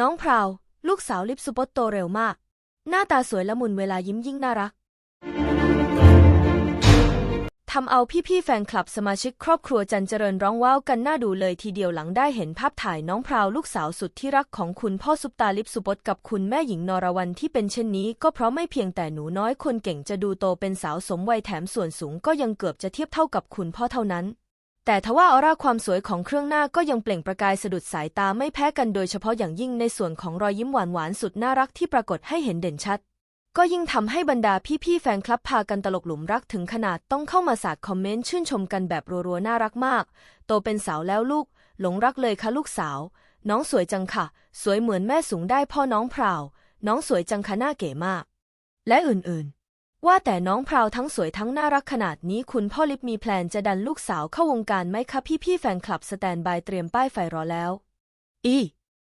น้องพราว ลูกสาวลิปซุปตโตเร็วมาก หน้าตาสวยละมุนเวลายิ้มยิ่งน่ารักทำเอาพี่ๆแฟนคลับสมาชิกครอบครัวจันเจริญร้องว้าวกันน่าดูเลยทีเดียวหลังได้เห็นภาพถ่ายน้องพราวลูกสาวสุดที่รักของคุณพ่อซุปตาลิปสุปตกับคุณแม่หญิงนรวรรณที่เป็นเช่นนี้ ก็เพราะไม่เพียงแต่หนูน้อยคนเก่งจะดูโตเป็นสาวสมวัยแถมส่วนสูงก็ยังเกือบจะเทียบเท่ากับคุณพ่อเท่านั้น แต่ทว่าออร่าความสวยของเครื่องหน้าก็ยังเปล่งประกายสะดุดสายตาไม่แพ้กันโดยเฉพาะอย่างยิ่งในส่วนของรอยยิ้มหวานๆสุดน่ารักที่ปรากฏให้เห็นเด่นชัด ก็ยิ่งทำให้บรรดาพี่ๆแฟนคลับพากันตลกหลุมรักถึงขนาดต้องเข้ามาสาดคอมเมนต์ชื่นชมกันแบบรัวๆน่ารักมาก โตเป็นสาวแล้วลูก หลงรักเลยค่ะลูกสาว น้องสวยจังค่ะ สวยเหมือนแม่สูงได้พ่อน้องพราว น้องสวยจังค่ะหน้าเก๋มาก และอื่นๆ ว่าแต่น้องพราวทั้งสวยทั้งน่ารักขนาดนี้คุณพ่อลิฟมีแพลนจะดันลูกสาวเข้าวงการไหมคะพี่พี่แฟนคลับสแตนบายเตรียมป้ายไฟรอแล้ว อี